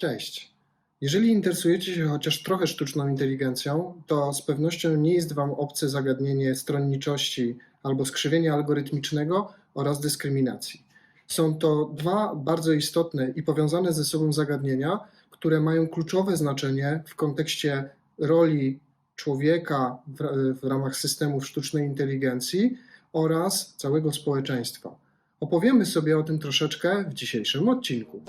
Cześć. Jeżeli interesujecie się chociaż trochę sztuczną inteligencją, to z pewnością nie jest Wam obce zagadnienie stronniczości albo skrzywienia algorytmicznego oraz dyskryminacji. Są to dwa bardzo istotne i powiązane ze sobą zagadnienia, które mają kluczowe znaczenie w kontekście roli człowieka w, w ramach systemów sztucznej inteligencji oraz całego społeczeństwa. Opowiemy sobie o tym troszeczkę w dzisiejszym odcinku.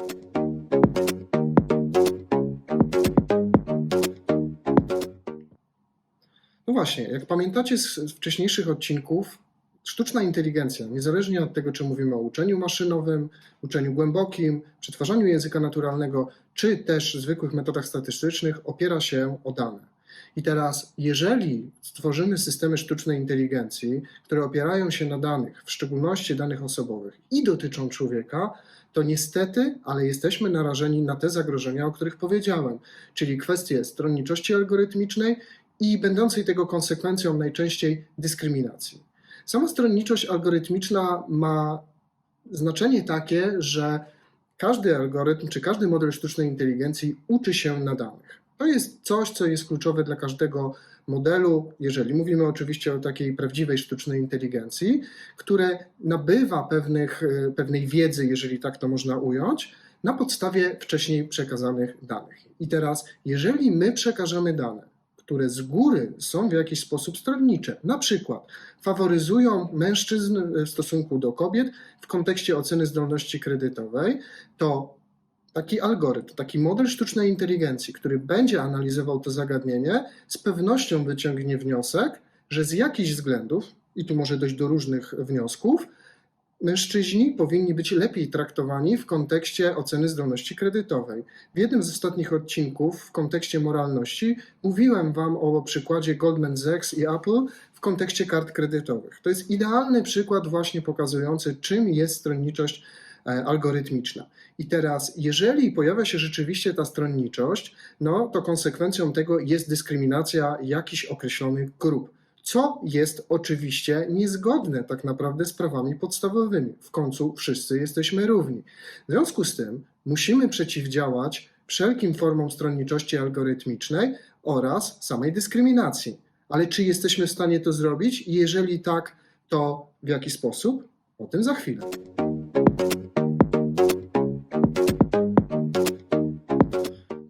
No właśnie, jak pamiętacie z wcześniejszych odcinków, sztuczna inteligencja, niezależnie od tego, czy mówimy o uczeniu maszynowym, uczeniu głębokim, przetwarzaniu języka naturalnego, czy też zwykłych metodach statystycznych, opiera się o dane. I teraz, jeżeli stworzymy systemy sztucznej inteligencji, które opierają się na danych, w szczególności danych osobowych i dotyczą człowieka, to niestety, ale jesteśmy narażeni na te zagrożenia, o których powiedziałem, czyli kwestie stronniczości algorytmicznej i będącej tego konsekwencją najczęściej dyskryminacji. Sama stronniczość algorytmiczna ma znaczenie takie, że każdy algorytm czy każdy model sztucznej inteligencji uczy się na danych. To jest coś, co jest kluczowe dla każdego modelu, jeżeli mówimy oczywiście o takiej prawdziwej sztucznej inteligencji, które nabywa pewnych, pewnej wiedzy, jeżeli tak to można ująć, na podstawie wcześniej przekazanych danych. I teraz, jeżeli my przekażemy dane, które z góry są w jakiś sposób stronnicze, na przykład faworyzują mężczyzn w stosunku do kobiet w kontekście oceny zdolności kredytowej, to taki algorytm, taki model sztucznej inteligencji, który będzie analizował to zagadnienie, z pewnością wyciągnie wniosek, że z jakichś względów, i tu może dojść do różnych wniosków, mężczyźni powinni być lepiej traktowani w kontekście oceny zdolności kredytowej. W jednym z ostatnich odcinków w kontekście moralności mówiłem Wam o przykładzie Goldman Sachs i Apple w kontekście kart kredytowych. To jest idealny przykład właśnie pokazujący, czym jest stronniczość e, algorytmiczna. I teraz, jeżeli pojawia się rzeczywiście ta stronniczość, no to konsekwencją tego jest dyskryminacja jakichś określonych grup co jest oczywiście niezgodne tak naprawdę z prawami podstawowymi. W końcu wszyscy jesteśmy równi. W związku z tym musimy przeciwdziałać wszelkim formom stronniczości algorytmicznej oraz samej dyskryminacji. Ale czy jesteśmy w stanie to zrobić? Jeżeli tak, to w jaki sposób? O tym za chwilę.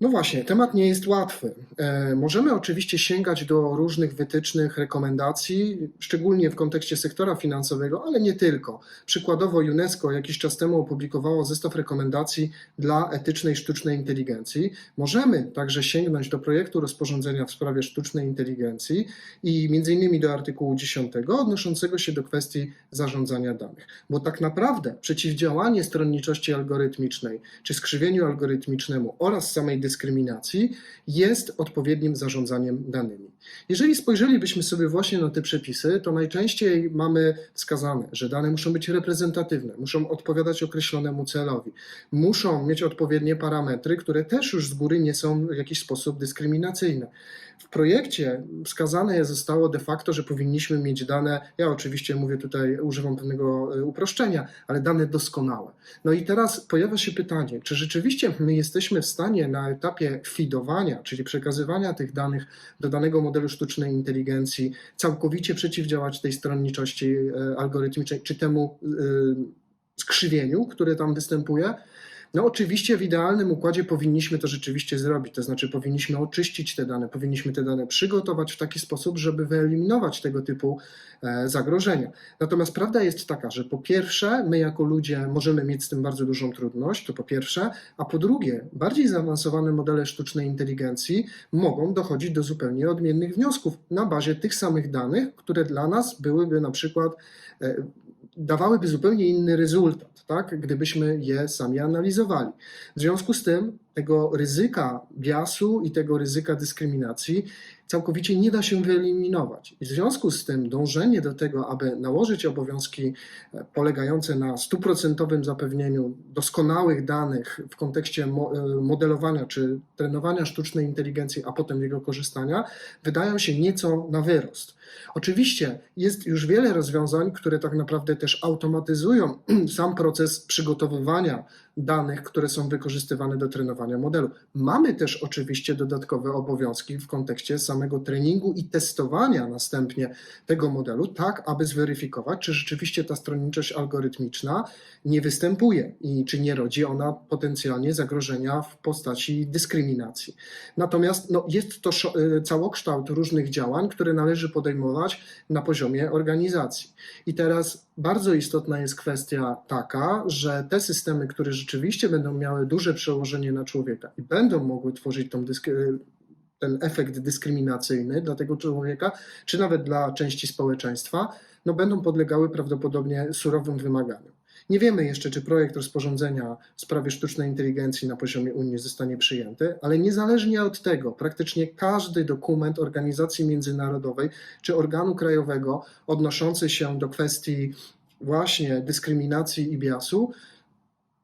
No właśnie, temat nie jest łatwy. E, możemy oczywiście sięgać do różnych wytycznych, rekomendacji, szczególnie w kontekście sektora finansowego, ale nie tylko. Przykładowo UNESCO jakiś czas temu opublikowało zestaw rekomendacji dla etycznej sztucznej inteligencji. Możemy także sięgnąć do projektu rozporządzenia w sprawie sztucznej inteligencji i między innymi do artykułu 10 odnoszącego się do kwestii zarządzania danych. Bo tak naprawdę przeciwdziałanie stronniczości algorytmicznej czy skrzywieniu algorytmicznemu oraz samej dyskryminacji jest odpowiednim zarządzaniem danymi. Jeżeli spojrzelibyśmy sobie właśnie na te przepisy, to najczęściej mamy wskazane, że dane muszą być reprezentatywne, muszą odpowiadać określonemu celowi, muszą mieć odpowiednie parametry, które też już z góry nie są w jakiś sposób dyskryminacyjne. W projekcie wskazane zostało de facto, że powinniśmy mieć dane, ja oczywiście mówię tutaj, używam pewnego e, uproszczenia, ale dane doskonałe. No i teraz pojawia się pytanie, czy rzeczywiście my jesteśmy w stanie na etapie feedowania, czyli przekazywania tych danych do danego modelu sztucznej inteligencji, całkowicie przeciwdziałać tej stronniczości e, algorytmicznej, czy temu e, skrzywieniu, które tam występuje? No oczywiście w idealnym układzie powinniśmy to rzeczywiście zrobić, to znaczy powinniśmy oczyścić te dane, powinniśmy te dane przygotować w taki sposób, żeby wyeliminować tego typu e, zagrożenia. Natomiast prawda jest taka, że po pierwsze my jako ludzie możemy mieć z tym bardzo dużą trudność, to po pierwsze, a po drugie bardziej zaawansowane modele sztucznej inteligencji mogą dochodzić do zupełnie odmiennych wniosków na bazie tych samych danych, które dla nas byłyby na przykład e, dawałyby zupełnie inny rezultat, tak, gdybyśmy je sami analizowali. W związku z tym tego ryzyka biasu i tego ryzyka dyskryminacji całkowicie nie da się wyeliminować. I w związku z tym dążenie do tego, aby nałożyć obowiązki e, polegające na stuprocentowym zapewnieniu doskonałych danych w kontekście e, modelowania czy trenowania sztucznej inteligencji, a potem jego korzystania, wydają się nieco na wyrost. Oczywiście jest już wiele rozwiązań, które tak naprawdę też automatyzują sam proces przygotowywania danych, które są wykorzystywane do trenowania modelu. Mamy też oczywiście dodatkowe obowiązki w kontekście samego treningu i testowania następnie tego modelu, tak aby zweryfikować, czy rzeczywiście ta stronniczość algorytmiczna nie występuje i czy nie rodzi ona potencjalnie zagrożenia w postaci dyskryminacji. Natomiast no, jest to y, całokształt różnych działań, które należy podejmować na poziomie organizacji. I teraz bardzo istotna jest kwestia taka, że te systemy, które rzeczywiście będą miały duże przełożenie na człowieka i będą mogły tworzyć tą y, ten efekt dyskryminacyjny dla tego człowieka, czy nawet dla części społeczeństwa, no będą podlegały prawdopodobnie surowym wymaganiom. Nie wiemy jeszcze, czy projekt rozporządzenia w sprawie sztucznej inteligencji na poziomie Unii zostanie przyjęty, ale niezależnie od tego, praktycznie każdy dokument organizacji międzynarodowej czy organu krajowego odnoszący się do kwestii właśnie dyskryminacji i biasu,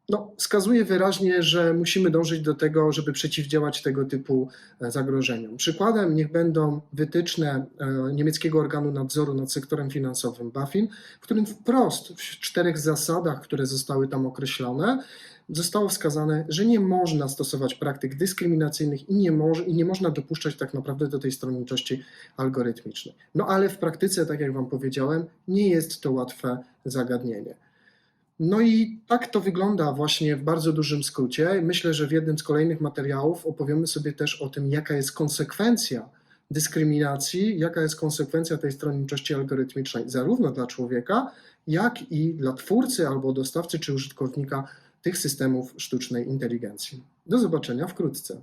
no, wskazuje wyraźnie, że musimy dążyć do tego, żeby przeciwdziałać tego typu e, zagrożeniom. Przykładem niech będą wytyczne e, niemieckiego organu nadzoru nad sektorem finansowym BaFin, w którym wprost w czterech zasadach, które zostały tam określone, zostało wskazane, że nie można stosować praktyk dyskryminacyjnych i nie, moż, i nie można dopuszczać tak naprawdę do tej stronniczości algorytmicznej. No ale w praktyce, tak jak Wam powiedziałem, nie jest to łatwe zagadnienie. No i tak to wygląda właśnie w bardzo dużym skrócie. Myślę, że w jednym z kolejnych materiałów opowiemy sobie też o tym, jaka jest konsekwencja dyskryminacji, jaka jest konsekwencja tej stronniczości algorytmicznej, zarówno dla człowieka, jak i dla twórcy albo dostawcy czy użytkownika tych systemów sztucznej inteligencji. Do zobaczenia wkrótce.